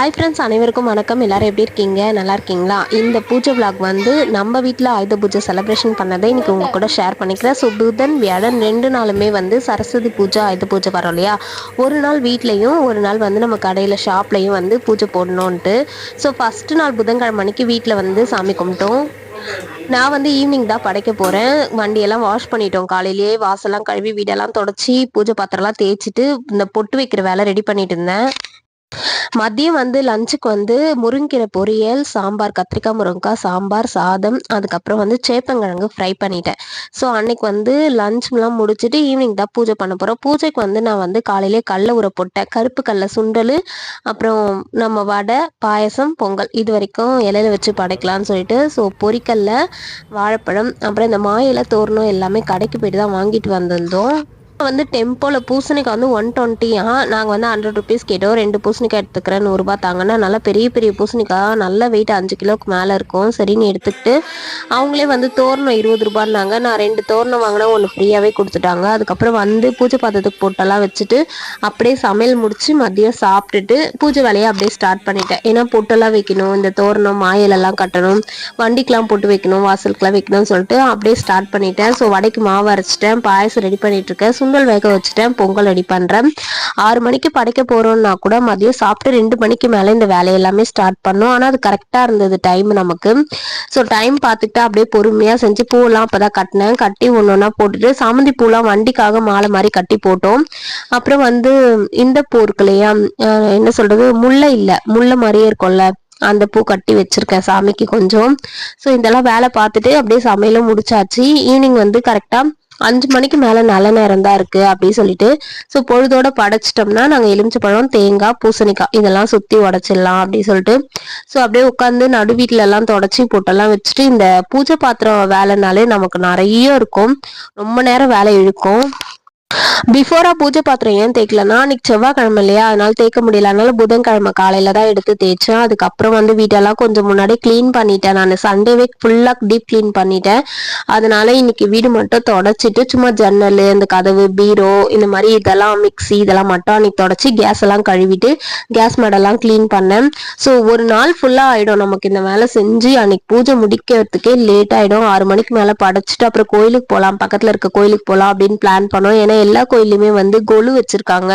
Hi friends அனைவருக்கும் வணக்கம். எல்லோரும் எப்படி இருக்கீங்க? நல்லா இருக்கீங்களா? இந்த பூஜை விளாக் வந்து நம்ம வீட்டில் ஆயுத பூஜை செலிப்ரேஷன் பண்ணதை இன்னைக்கு உங்கள் கூட ஷேர் பண்ணிக்கிறேன். ஸோ புதன் வியாழன் ரெண்டு நாளுமே வந்து சரஸ்வதி பூஜை ஆயுத பூஜை வரும் இல்லையா? ஒரு நாள் வீட்லேயும் ஒரு நாள் வந்து நம்ம கடையில் ஷாப்லேயும் வந்து பூஜை போடணுன்ட்டு ஸோ ஃபஸ்ட்டு நாள் புதன்கிழமை அன்னைக்கு வீட்டில் வந்து சாமி கும்பிட்டோம். நான் வந்து ஈவினிங் தான் படைக்க போகிறேன் வண்டியெல்லாம் வாஷ் பண்ணிட்டோம். காலையிலேயே வாசல்லாம் கழுவி வீடெல்லாம் தொடச்சி பூஜை பாத்திரம்லாம் தேய்ச்சிட்டு இந்த பொட்டு வைக்கிற வேலை ரெடி பண்ணிட்டு இருந்தேன். மதியம் வந்து லஞ்சுக்கு வந்து முருங்கீரை பொரியல் சாம்பார் கத்திரிக்காய் முருங்கக்காய் சாம்பார் சாதம் அதுக்கப்புறம் வந்து சேப்பங்கிழங்கு ஃப்ரை பண்ணிட்டேன். ஸோ அன்னைக்கு வந்து லஞ்ச்லாம் முடிச்சுட்டு ஈவினிங் தான் பூஜை பண்ண போகிறோம் பூஜைக்கு வந்து நான் வந்து காலையிலே கடல உர போட்டேன். கருப்பு கடல சுண்டல் அப்புறம் நம்ம வடை பாயசம் பொங்கல். இது வரைக்கும் இலையில வச்சு படைக்கலாம்னு சொல்லிட்டு ஸோ பொரிக்கல்ல வாழைப்பழம் அப்புறம் இந்த மாயில தோரணம் எல்லாமே கடைக்கு போயிட்டு தான் வாங்கிட்டு வந்திருந்தோம். வந்து டெம்போவில் பூசணிக்காய் வந்து ஒன் டுவெண்ட்டியா நாங்கள் வந்து ஹண்ட்ரட் ருபீஸ் கேட்டோம். ரெண்டு பூசணிக்காய் எடுத்துக்கிறேன் நூறுரூபா தாங்கன்னா நல்லா பெரிய பெரிய பூசணிக்காய் நல்ல வெயிட் அஞ்சு கிலோக்கு மேலே இருக்கும். சரின்னு எடுத்துக்கிட்டு அவங்களே வந்து தோரணம் இருபது ரூபான்னாங்க. நான் ரெண்டு தோரணம் வாங்கினா ஒன்று ஃப்ரீயாகவே கொடுத்துட்டாங்க. அதுக்கப்புறம் வந்து பூஜை பாத்திரத்துக்கு போட்டெல்லாம் வச்சுட்டு அப்படியே சமையல் முடிச்சு மதியம் சாப்பிட்டுட்டு பூஜை வேலையை அப்படியே ஸ்டார்ட் பண்ணிட்டேன். ஏன்னா பொட்டெல்லாம் வைக்கணும் இந்த தோரணம் மாயலெல்லாம் கட்டணும் வண்டிக்கெலாம் போட்டு வைக்கணும் வாசலுக்குலாம் வைக்கணும்னு சொல்லிட்டு அப்படியே ஸ்டார்ட் பண்ணிட்டேன். ஸோ வடைக்கு மாவு அரைச்சிட்டேன். பாயசம் ரெடி பண்ணிட்டு இருக்கேன். பொங்கல் வேக வச்சுட்டேன். பொங்கல் ரெடி பண்ணுறேன் ஆறு மணிக்கு படைக்க போகிறோம்னா கூட மதியம் சாப்பிட்டு ரெண்டு மணிக்கு மேலே இந்த வேலையெல்லாமே ஸ்டார்ட் பண்ணோம். ஆனால் அது கரெக்டாக இருந்தது டைம் நமக்கு. ஸோ டைம் பார்த்துட்டு அப்படியே பொறுமையாக செஞ்சு பூவெல்லாம் அப்போ தான் கட்டினேன். கட்டி ஒன்று ஒன்றா போட்டுட்டு சாமந்தி பூலாம் வண்டிக்காக மாலை மாதிரி கட்டி போட்டோம். அப்புறம் வந்து இந்த பூ இருக்கு இல்லையா என்ன சொல்கிறது முல்லை இல்லை. முல்லை மாதிரியே இருக்கும்ல. அந்த பூ கட்டி வச்சிருக்கேன் சாமிக்கு கொஞ்சம். ஸோ இதெல்லாம் வேலை பார்த்துட்டு அப்படியே சமையலும் முடிச்சாச்சு. ஈவினிங் வந்து கரெக்டாக அஞ்சு மணிக்கு மேலே நல்ல நேரம் தான் இருக்குது அப்படின்னு சொல்லிட்டு ஸோ பொழுதோட படைச்சிட்டோம்னா நாங்கள் எலுமிச்சப்பழம் தேங்காய் பூசணிக்காய் இதெல்லாம் சுற்றி உடச்சிடலாம் அப்படின்னு சொல்லிட்டு ஸோ அப்படியே உட்காந்து நடு வீட்டில எல்லாம் தொடச்சி போட்டெல்லாம் வச்சுட்டு இந்த பூஜை பாத்திரம் வேலைனாலே நமக்கு நிறைய இருக்கும். ரொம்ப நேரம் வேலை இழுக்கும். பிஃபோரா பூஜை பாத்திரம் ஏன் தேய்க்கலன்னா அன்னைக்கு செவ்வாய்க்கிழமை இல்லையா? அதனால தேய்க்க முடியல. அதனால புதன்கிழமை காலையில தான் எடுத்து தேய்ச்சேன். அதுக்கப்புறம் வந்து வீட்டெல்லாம் கொஞ்சம் முன்னாடி கிளீன் பண்ணிட்டேன் நான். சண்டேவே ஃபுல்லா டீப் கிளீன் பண்ணிட்டேன். அதனால இன்னைக்கு வீடு மட்டும் தொடச்சிட்டு சும்மா ஜன்னல் இந்த கதவு பீரோ இந்த மாதிரி இதெல்லாம் மிக்சி இதெல்லாம் மட்டும் அன்னைக்கு தொடச்சி கேஸ் எல்லாம் கழுவிட்டு கேஸ் மடெல்லாம் கிளீன் பண்ணேன். ஸோ ஒரு நாள் ஃபுல்லா ஆயிடும். நமக்கு இந்த வேலை செஞ்சு அன்னைக்கு பூஜை முடிக்கிறதுக்கே லேட் ஆயிடும். ஆறு மணிக்கு மேல படைச்சிட்டு அப்புறம் கோயிலுக்கு போகலாம் பக்கத்துல இருக்க கோயிலுக்கு போகலாம் அப்படின்னு பிளான் பண்ணோம். ஏன்னா எல்லா கோயிலுமே வந்து கொலு வச்சிருக்காங்க.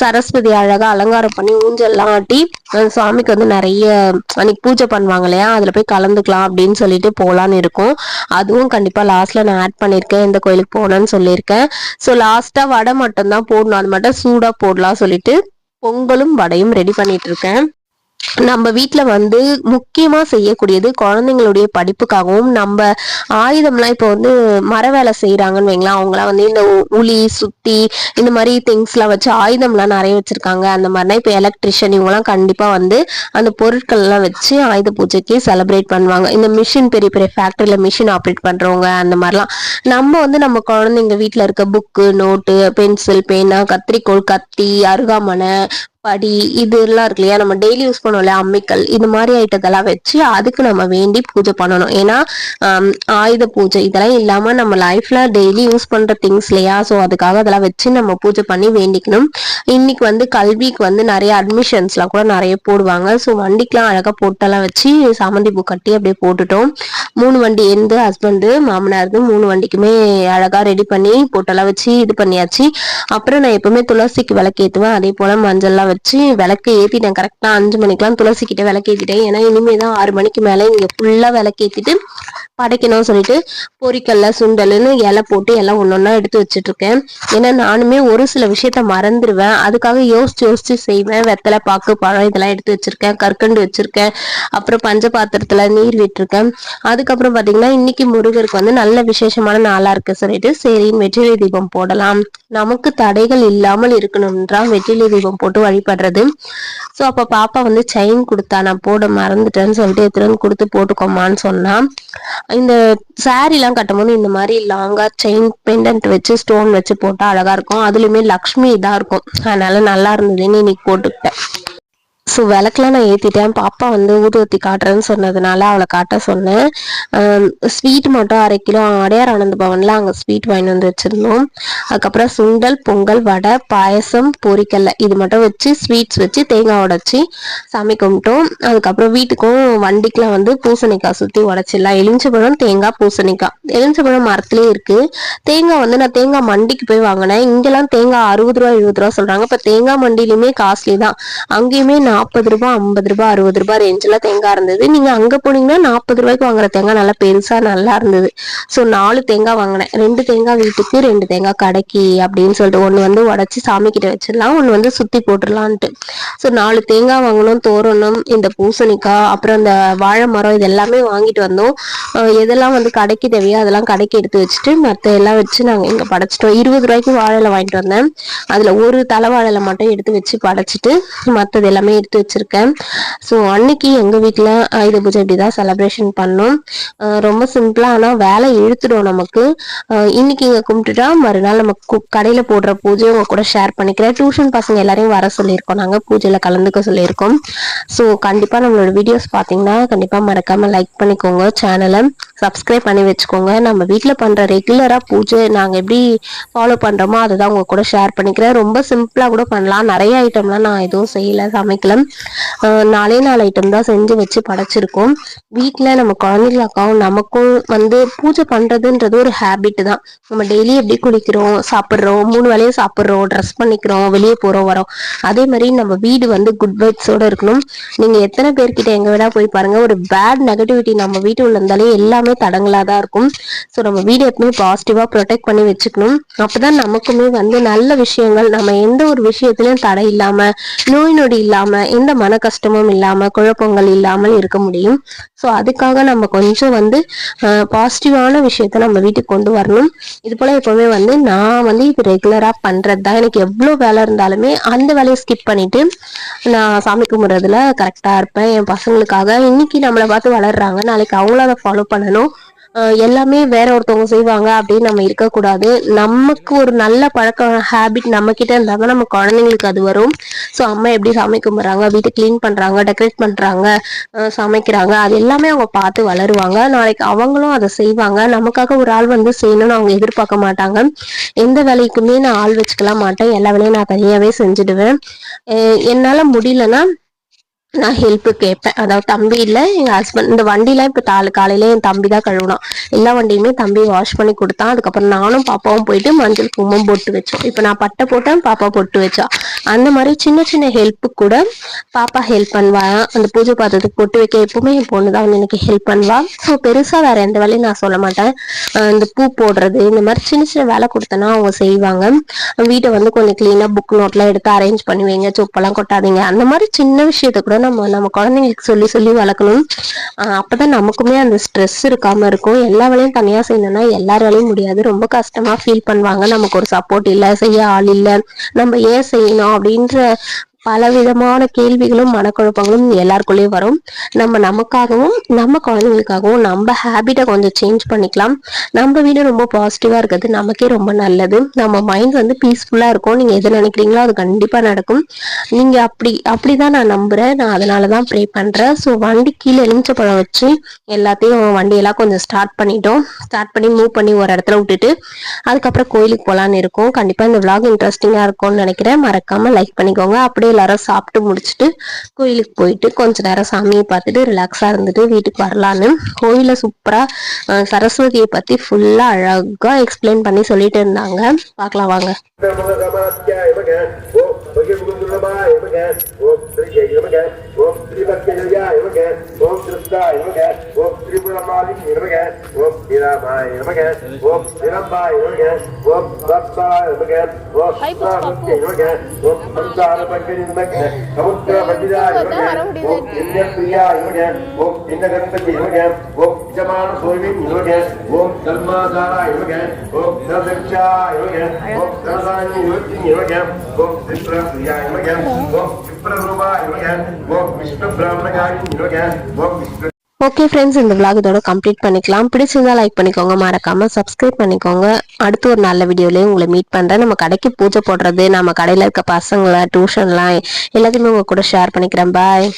சரஸ்வதி அழகா அலங்காரம் பண்ணி ஊஞ்சல்லாம் ஆட்டி சுவாமிக்கு வந்து நிறைய அன்னைக்கு பூஜை பண்ணுவாங்க இல்லையா? அதுல போய் கலந்துக்கலாம் அப்படின்னு சொல்லிட்டு போலான்னு இருக்கும். அதுவும் கண்டிப்பா லாஸ்ட்ல நான் ஆட் பண்ணிருக்கேன் இந்த கோயிலுக்கு போனேன்னு சொல்லியிருக்கேன். ஸோ லாஸ்டா வடை மட்டும் தான் போடணும். அது மட்டும் சூடா போடலாம் சொல்லிட்டு பொங்கலும் வடையும் ரெடி பண்ணிட்டு இருக்கேன். நம்ம வீட்டில் வந்து முக்கியமாக செய்யக்கூடியது குழந்தைங்களுடைய படிப்புக்காகவும் நம்ம ஆயுதம்லாம் இப்போ வந்து மர வேலை செய்கிறாங்கன்னு வைங்களேன். அவங்களாம் வந்து இந்த உளி சுத்தி இந்த மாதிரி திங்ஸ்லாம் வச்சு ஆயுதம்லாம் நிறைய வச்சுருக்காங்க. அந்த மாதிரினா இப்போ எலக்ட்ரிஷியன் இவங்களாம் கண்டிப்பாக வந்து அந்த பொருட்கள்லாம் வச்சு ஆயுத பூஜைக்கு செலிப்ரேட் பண்ணுவாங்க. இந்த மிஷின் பெரிய பெரிய ஃபேக்ட்ரியில் மிஷின் ஆப்ரேட் பண்ணுறவங்க அந்த மாதிரிலாம். நம்ம வந்து நம்ம குழந்தைங்க வீட்டில் இருக்க புக்கு நோட்டு பென்சில் பேனா கத்திரிக்கோள் கத்தி அருகாமனை படி இதெல்லாம் இருக்கு இல்லையா? நம்ம டெய்லி யூஸ் பண்ணுவோம்ல அம்மிக்கல் இது மாதிரி ஐட்டத்தெல்லாம் வச்சு அதுக்கு நம்ம வேண்டி பூஜை பண்ணணும். ஏன்னா ஆயுத பூஜை இதெல்லாம் இல்லாம நம்ம லைஃப்ல டெய்லி யூஸ் பண்ற திங்ஸ் இல்லையா? ஸோ அதுக்காக அதெல்லாம் வச்சு நம்ம பூஜை பண்ணி வேண்டிக்கணும். இன்னைக்கு வந்து கல்விக்கு வந்து நிறைய அட்மிஷன்ஸ்லாம் கூட நிறைய போடுவாங்க. ஸோ வண்டிக்கெலாம் அழகாக போட்டெல்லாம் வச்சு சாமந்தி பூ கட்டி அப்படியே போட்டுட்டோம். மூணு வண்டி இருந்து ஹஸ்பண்டு மாமனார் மூணு வண்டிக்குமே அழகாக ரெடி பண்ணி போட்டெல்லாம் வச்சு இது பண்ணியாச்சு. அப்புறம் நான் எப்பவுமே துளசிக்கு விளக்கேற்றுவேன் அதே போல் மஞ்சள்லாம் வச்சு விளக்கு ஏற்றிட்டேன் கரெக்டாக அஞ்சு மணிக்கெலாம் துளசிக்கிட்டே விளக்கு ஏற்றிட்டேன் ஏன்னா இனிமேல் தான் ஆறு மணிக்கு மேலே இங்கே ஃபுல்லாக விளக்கு ஏற்றிட்டு படைக்கணும்னு சொல்லிட்டு பொரிக்கல்ல சுண்டல்னு இலை போட்டு எல்லாம் ஒன்று ஒன்றா எடுத்து வச்சுட்டு இருக்கேன். ஏன்னா நானுமே ஒரு சில விஷயத்த மறந்துடுவேன் அதுக்காக யோசிச்சு யோசிச்சு செய்வேன். வெத்தலை பாக்கு பழம் இதெல்லாம் எடுத்து வச்சிருக்கேன். கற்கண்டு வச்சிருக்கேன். அப்புறம் பஞ்ச பாத்திரத்துல நீர் விட்டுருக்கேன். அதுக்கப்புறம் பாத்தீங்கன்னா இன்னைக்கு முருகருக்கு வந்து நல்ல விசேஷமான நாளா இருக்கு சொல்லிட்டு சரின்னு வெற்றிலை தீபம் போடலாம். நமக்கு தடைகள் இல்லாமல் இருக்கணும்ன்றா வெற்றிலை தீபம் போட்டு வழிபடுறது. ஸோ அப்போ பாப்பா வந்து செயின் கொடுத்தா நான் போட மறந்துட்டேன்னு சொல்லிட்டு எத்தனை கொடுத்து போட்டுக்கோமான்னு சொன்னா இந்த சாரீலாம் கட்டும்போது இந்த மாதிரி லாங்கா செயின் பெண்டன்ட் வச்சு ஸ்டோன் வச்சு போட்டா அழகா இருக்கும். அதுலயுமே லக்ஷ்மி இதா இருக்கும். அதனால நல்லா இருந்ததுன்னு இன்னைக்கு போட்டுக்கிட்டேன். ஸோ விளக்கெலாம் நான் ஏற்றிட்டேன் பாப்பா வந்து ஊதுவத்தி காட்டுறேன்னு சொன்னதுனால அவளை காட்ட சொன்னேன். ஸ்வீட் மட்டும் அரை கிலோ அடையார் ஆனந்த பவனில் அங்கே ஸ்வீட் வாங்கி வந்து வச்சுருந்தோம். அதுக்கப்புறம் சுண்டல் பொங்கல் வடை பாயசம் பொரிக்கல்ல இது மட்டும் வச்சு ஸ்வீட்ஸ் வச்சு தேங்காய் உடச்சி சாமி கும்பிட்டோம். அதுக்கப்புறம் வீட்டுக்கும் வண்டிக்கெலாம் வந்து பூசணிக்காய் சுற்றி உடச்சிடலாம். எலுமிச்சப்பழம் தேங்காய் பூசணிக்காய். எலுமிச்சப்பழம் மரத்துலேயே இருக்குது தேங்காய் வந்து நான் தேங்காய் மண்டிக்கு போய் வாங்கினேன். இங்கெல்லாம் தேங்காய் அறுபது ரூபா எழுபது ரூபா சொல்கிறாங்க இப்போ தேங்காய் மண்டிலையுமே காஸ்ட்லி தான் அங்கேயுமே நான் நாற்பது ரூபாய் ஐம்பது ரூபாய் அறுபது ரூபாய் ரேஞ்சில் தேங்காய் இருந்தது. நீங்கள் அங்கே போனீங்கன்னா நாற்பது ரூபாய்க்கு வாங்குற தேங்காய் நல்லா பெருசாக நல்லா இருந்தது. ஸோ நாலு தேங்காய் வாங்கினேன். ரெண்டு தேங்காய் வீட்டுக்கு ரெண்டு தேங்காய் கடைக்கு அப்படின்னு சொல்லிட்டு ஒன்று வந்து உடச்சி சாமி கிட்ட வச்சிடலாம். ஒன்று வந்து சுற்றி போட்டுடலான்ட்டு. ஸோ நாலு தேங்காய் வாங்கணும் தோரணம் இந்த பூசணிக்காய் அப்புறம் இந்த வாழை மரம் இது எல்லாமே வாங்கிட்டு வந்தோம். எதெல்லாம் வந்து கடைக்கு தேவையோ அதெல்லாம் கடைக்கு எடுத்து வச்சுட்டு மற்ற எல்லாம் வச்சு நாங்கள் இங்கே படைச்சிட்டோம். இருபது ரூபாய்க்கு வாழைல வாங்கிட்டு வந்தேன். அதில் ஒரு தலை வாழைல மட்டும் எடுத்து வச்சு படைச்சிட்டு மற்றது எல்லாமே எடுத்து வச்சிருக்கேன். ஸோ அன்னைக்கு எங்கள் வீட்டில் ஆயுத பூஜை இப்படி தான் செலப்ரேஷன் பண்ணோம் ரொம்ப சிம்பிளாக ஆனால் வேலை இழுத்துடும் நமக்கு. இன்னைக்கு இங்கே கும்பிட்டுட்டா மறுநாள் நம்ம கடையில் போடுற பூஜை உங்க கூட ஷேர் பண்ணிக்கிறேன். டியூஷன் பசங்க எல்லாரையும் வர சொல்லியிருக்கோம். நாங்கள் பூஜையில் கலந்துக்க சொல்லியிருக்கோம். ஸோ கண்டிப்பாக நம்மளோட வீடியோஸ் பார்த்தீங்கன்னா கண்டிப்பாக மறக்காமல் லைக் பண்ணிக்கோங்க சேனலை சப்ஸ்கிரைப் பண்ணி வச்சுக்கோங்க. நம்ம வீட்டில் பண்ணுற ரெகுலராக பூஜை நாங்கள் எப்படி ஃபாலோ பண்ணுறோமோ அதை தான் உங்கள் கூட ஷேர் பண்ணிக்கிறேன். ரொம்ப சிம்பிளாக கூட பண்ணலாம். நிறைய ஐட்டம்லாம் நான் எதுவும் செய்யலை சமைக்கல. நாலே நாலு ஐட்டம் தான் செஞ்சு வச்சு படைச்சிருக்கோம். வீட்டில் நம்ம குழந்தைகளுக்காகவும் நமக்கும் வந்து பூஜை பண்ணுறதுன்றது ஒரு ஹேபிட் தான். நம்ம டெய்லி எப்படி குளிக்கிறோம் சாப்பிட்றோம் மூணு வேலையும் சாப்பிட்றோம் ட்ரெஸ் பண்ணிக்கிறோம் வெளியே போகிறோம் வரோம். அதே மாதிரி நம்ம வீடு வந்து குட் வைப்ஸோடு இருக்கணும். நீங்கள் எத்தனை பேர்கிட்ட எங்கே வேணா போய் பாருங்கள் ஒரு பேட் நெகட்டிவிட்டி நம்ம வீட்டு உள்ள இருந்தாலே எல்லாமே தடங்களாக தான் இருக்கும். ஸோ நம்ம வீடு எப்பவுமே பாசிட்டிவாக ப்ரொடெக்ட் பண்ணி வச்சுக்கணும். அப்போ தான் நமக்குமே வந்து நல்ல விஷயங்கள் நம்ம எந்த ஒரு விஷயத்துலையும் தடை இல்லாமல் நோய் நொடி இல்லாமல் எந்த மன கஷ்டமும் இல்லாமல் குழப்பங்கள் இல்லாமல் இருக்க முடியும். ஸோ அதுக்காக நம்ம கொஞ்சம் வந்து பாசிட்டிவான விஷயத்த நம்ம வீட்டுக்கு கொண்டு வரணும். இது போல் எப்போவுமே வந்து நான் வந்து இது ரெகுலராக பண்ணுறது தான் எனக்கு எவ்வளோ வேலை இருந்தாலுமே அந்த வேலையை ஸ்கிப் பண்ணிவிட்டு நான் சாமி கும்பிட்றதுல கரெக்டாக இருப்பேன். என் பசங்களுக்காக இன்னைக்கு நம்மளை பார்த்து வளர்றாங்க. நாளைக்கு அவங்களும் அதை ஃபாலோ பண்ணணும். எல்லாமே வேற ஒருத்தவங்க செய்வாங்க அப்படின்னு நம்ம இருக்கக்கூடாது. நமக்கு ஒரு நல்ல பழக்கம் ஹேபிட் நம்ம கிட்ட இருந்தால் தான் நம்ம குழந்தைங்களுக்கு அது வரும். ஸோ அம்மா எப்படி சாமி கும்பிட்றாங்க வீட்டை க்ளீன் பண்றாங்க டெக்கரேட் பண்றாங்க சமைக்கிறாங்க அது எல்லாமே அவங்க பார்த்து வளருவாங்க. நாளைக்கு அவங்களும் அதை செய்வாங்க. நமக்காக ஒரு ஆள் வந்து செய்யணும்னு அவங்க எதிர்பார்க்க மாட்டாங்க. எந்த வேலைக்குமே நான் ஆள் வச்சுக்கலாம் மாட்டேன். எல்லா வேலையும் நான் தனியாவே செஞ்சுடுவேன். என்னால முடியலன்னா நான் ஹெல்ப்பு கேட்பேன் அதாவது தம்பி இல்லை எங்கள் ஹஸ்பண்ட் இந்த வண்டிலாம் இப்போ தாலு காலையில என் தம்பி தான் கழுவினான். எல்லா வண்டியுமே தம்பி வாஷ் பண்ணி கொடுத்தான். அதுக்கப்புறம் நானும் பாப்பாவும் போயிட்டு மஞ்சள் கும்பம் போட்டு வச்சோம். இப்போ நான் பட்டை போட்டேன் பாப்பா பொட்டு வச்சா. அந்த மாதிரி சின்ன சின்ன ஹெல்ப்பு கூட பாப்பா ஹெல்ப் பண்ணுவா. அந்த பூஜை பாத்திரத்துக்கு பொட்டு வைக்க எப்பவுமே என் பொண்ணு தான் வந்து எனக்கு ஹெல்ப் பண்ணுவா. ஸோ பெருசாக வேற எந்த வேலையும் நான் சொல்ல மாட்டேன். இந்த பூ போடுறது இந்த மாதிரி சின்ன சின்ன வேலை கொடுத்தனா அவங்க செய்வாங்க. வீட்டை வந்து கொஞ்சம் க்ளீனாக புக் நோட்லாம் எடுத்து அரேஞ்ச் பண்ணுவீங்க சொப்பெல்லாம் கொட்டாதீங்க. அந்த மாதிரி சின்ன விஷயத்த கூட நம்ம நம்ம குழந்தைங்களுக்கு சொல்லி சொல்லி வளர்க்கணும். அப்பதான் நமக்குமே அந்த ஸ்ட்ரெஸ் இருக்காம இருக்கும். எல்லா வேலையும் தனியா செய்யணும்னா எல்லாராலையும் முடியாது. ரொம்ப கஷ்டமா ஃபீல் பண்ணுவாங்க. நமக்கு ஒரு சப்போர்ட் இல்லை செய்ய ஆள் இல்லை. நம்ம ஏன் செய்யணும் அப்படின்ற பலவிதமான கேள்விகளும் மனக்குழப்பங்களும் எல்லாருக்குள்ளேயும் வரும். நம்ம நமக்காகவும் நம்ம குழந்தைங்களுக்காகவும் நம்ம ஹேபிட்டை கொஞ்சம் சேஞ்ச் பண்ணிக்கலாம். நம்ம வீடு ரொம்ப பாசிட்டிவா இருக்கிறது நமக்கே ரொம்ப நல்லது. நம்ம மைண்ட் வந்து பீஸ்ஃபுல்லா இருக்கும். நீங்க எது நினைக்கிறீங்களோ அது கண்டிப்பா நடக்கும். நீங்க அப்படி அப்படிதான் நான் நம்புறேன். நான் அதனாலதான் ப்ரே பண்றேன். ஸோ வண்டி கீழே எலுமிச்சப்பழம் வச்சு எல்லாத்தையும் வண்டியெல்லாம் கொஞ்சம் ஸ்டார்ட் பண்ணிட்டோம். ஸ்டார்ட் பண்ணி மூவ் பண்ணி ஒரு இடத்துல விட்டுட்டு அதுக்கப்புறம் கோயிலுக்கு போகலான்னு இருக்கும். கண்டிப்பா இந்த விளாக் இன்ட்ரெஸ்டிங்கா இருக்கும்னு நினைக்கிறேன். மறக்காம லைக் பண்ணிக்கோங்க. அப்படியே எல்லாரும் சாப்பிட்டு முடிச்சுட்டு கோயிலுக்கு போயிட்டு கொஞ்ச நேரம் சாமியை பார்த்துட்டு ரிலாக்ஸாக இருந்துட்டு வீட்டுக்கு வரலான்னு கோயிலில் சூப்பராக சரஸ்வதியை பற்றி ஃபுல்லாக அழகாக எக்ஸ்பிளைன் பண்ணி சொல்லிட்டு இருந்தாங்க. பார்க்கலாம் வாங்க. ஓம் श्रीभक्तिनजाय नमः ॐ कृष्णाय ओम ॐ ओम नमः ओम श्रीरामाय नमः ॐ श्रीरम्बाय नमः ॐ भक्ताय नमः ॐ स्वामित्य नमः ॐ संसारपङ्करि नमः समुद्रपतिदाय नमः ॐ पुण्यप्रियाय नमः ॐ पुण्यगणपति नमः ॐ यजमानसोयि नमः ॐ धर्माधाराय नमः ॐ धनदक्षाय नमः ॐ धनदान्य योगिनि नमः ॐ त्रिपुरप्रियाय नमः ॐ त्रिपुररूप ஓகே ஃப்ரெண்ட்ஸ் இந்த vlog இதோட கம்ப்ளீட் பண்ணிக்கலாம். பிடிச்சிருந்தா லைக் பண்ணிக்கோங்க. மறக்காம சப்ஸ்கிரைப் பண்ணிக்கோங்க. அடுத்து ஒரு நல்ல வீடியோலேயே உங்களை மீட் பண்றேன். நம்ம கடைக்கு பூஜை போடுறது நம்ம கடையில இருக்க பசங்களை டியூஷன்லாம் எல்லாத்தையுமே உங்க கூட ஷேர் பண்ணிக்கிறேன். பாய்